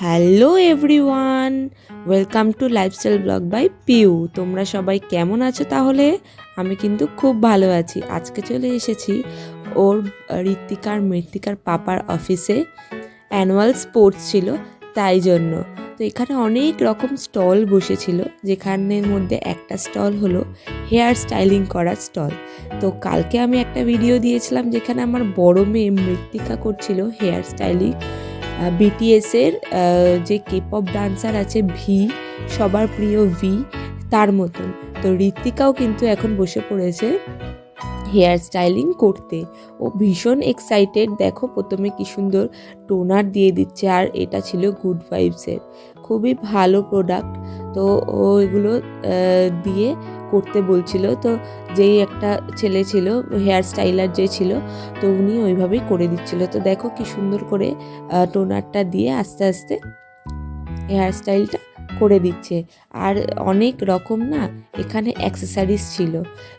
Hello everyone, welcome to lifestyle blog by Piu. তোমরা সবাই কেমন আছো তাহলে? আমি কিন্তু খুব ভালো আছি। আজকে চলে এসেছি ওর ঋত্বিকার, মৃত্তিকার পাপার অফিসে। অ্যানুয়াল স্পোর্টস ছিল তাই জন্য। তো এখানে অনেক রকম স্টল বসেছিল, যেখানের মধ্যে একটা স্টল হলো হেয়ার স্টাইলিং করার স্টল। তো কালকে আমি একটা ভিডিও দিয়েছিলাম, যেখানে আমার বড় মেয়ে মৃত্তিকা করছিল হেয়ার স্টাইলিং। বিটিএসের যে কেপপ ডান্সার আছে ভি সবার প্রিয় ভি তার মতন। তো ঋত্বিকাও কিন্তু এখন বসে পড়েছে। হেয়ার স্টাইলিং করতে। ও ভীষণ এক্সাইটেড দেখো, প্রথমে কি সুন্দর টোনার দিয়ে দিচ্ছে আর এটা ছিল গুড ভাইবসের খুবই ভালো প্রোডাক্ট তো ও এগুলো দিয়ে করতে বলছিল। তো যেই একটা ছেলে ছিল, হেয়ার স্টাইলার যে ছিল, তো উনি ওইভাবেই করে দিচ্ছিল। তো দেখো কি সুন্দর করে টোনারটা দিয়ে আস্তে আস্তে হেয়ার স্টাইলটা করে দিচ্ছে। আর অনেক রকম না এখানে অ্যাক্সেসারিজ ছিল।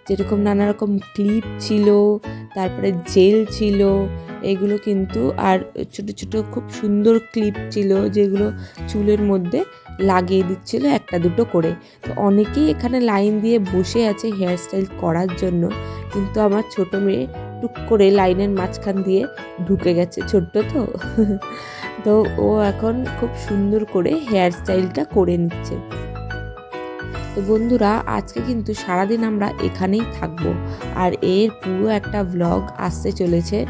যেরকম নানা রকম ক্লিপ ছিল, তারপরে জেল ছিল, এগুলো কিন্তু আর ছোট ছোট খুব সুন্দর ক্লিপ ছিল যেগুলো চুলের মধ্যে লাগিয়ে দিচ্ছিল একটা দুটো করে। তো অনেকেই এখানে লাইন দিয়ে বসে আছে হেয়ার স্টাইল করার জন্য। কিন্তু আমার ছোট মেয়ে টুক করে লাইনের মাঝখান দিয়ে ঢুকে গেছে ছোট্ট তো। তো ও এখন খুব সুন্দর করে হেয়ার স্টাইলটা করে নিচ্ছে। তো বন্ধুরা, আজকে কিন্তু সারাদিন আমরা এখানেই থাকব। আর এর পুরো একটা ব্লগ আসতে চলেছে।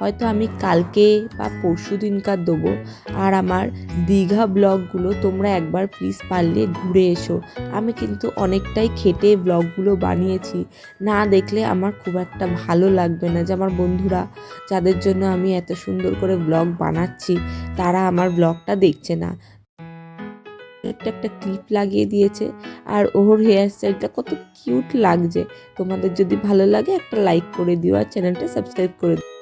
হয়তো আমি কালকে বা পরশু দিনকার দেবো। আর আমার দীঘা ব্লগগুলো তোমরা একবার প্লিজ পারলে ঘুরে এসো। আমি কিন্তু অনেকটাই খেটে ব্লগগুলো বানিয়েছি। না দেখলে আমার খুব একটা ভালো লাগবে না। যে আমার বন্ধুরা যাদের জন্য আমি এত সুন্দর করে ব্লগ বানাচ্ছি, তারা আমার ব্লগটা দেখছে না। একটা একটা ক্লিপ লাগিয়ে দিয়েছে। আর ওর হেয়ার স্টাইলটা কত কিউট লাগছে। তোমাদের যদি ভালো লাগে একটা লাইক করে দিও আর চ্যানেলটা সাবস্ক্রাইব করে দিও।